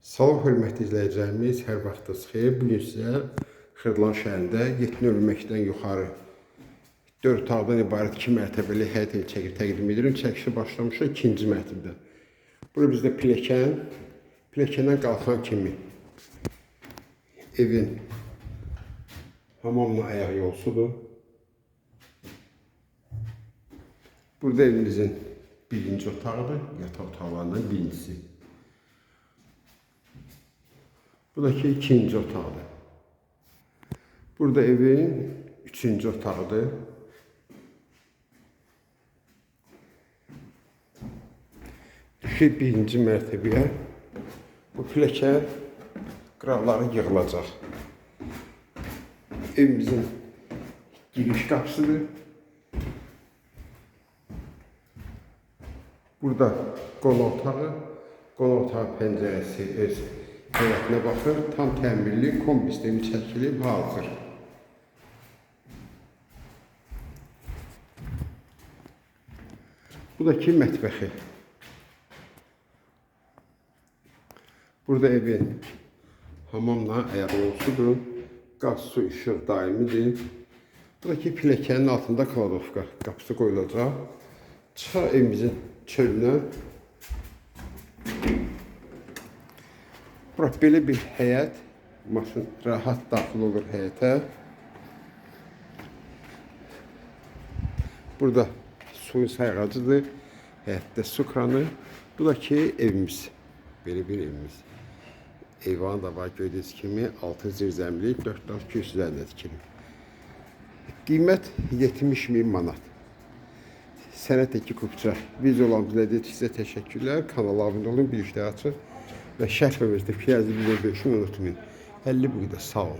Salam hörmətli izləyicilərimiz, hər vaxtınız xeyir. Bu gün sizə Xırdalan şəhərində 7 nömrəməkdən yuxarı 4 otaqdan ibarət 2 mərtəbəli həyət evi çəkir təqdim edirəm. Çəkişi başlamışıq 2-ci mərtəbədə. Bura bizdə pilləkən, pilləkəndən qalxan kimi evin hamamla ayaq yolsudur. Burada evimizin birinci otağıdır, yataq otaqlarından birincisi. Bu da ki ikinci otaqdır. Burada evin üçüncü otağıdır. Düşür birinci mərtəbəyə. Bu pilləkən qıraqları yığılacaq. Evimizin giriş qapısıdır. Burada qonaq otağı, qonaq otağı pəncərəsi öz həyətinə baxır. Tam təmirli kombi sistemi çəkilib hazır. Bu da ki mətbəxi. Burada evin hamamla ayağı olsudur. Qaz, su, işıq daimidir. Bu da ki pilləkənin altında kladovka qapısı qoyulacaq. Çıxar evimizin çölünə. Bura belə bir həyət. Maşın rahat daxil olur həyətə. Burada suyun sayğacıdır. Həyətdə su kranı. Bu da ki evimiz. Belə bir evimiz. Eyvan da var gördüyünüz kimi 6 zirzəmli 4 200 üzərində tikilib. Qiymət 70 min manat. Sənət Eki Kupça videolarımızı izlədiyiniz sizə təşəkkürlər. Kanala abunə olun, bir işdə açın ve şerh ve the bize şunu unutmayın. 50 bu with the soul.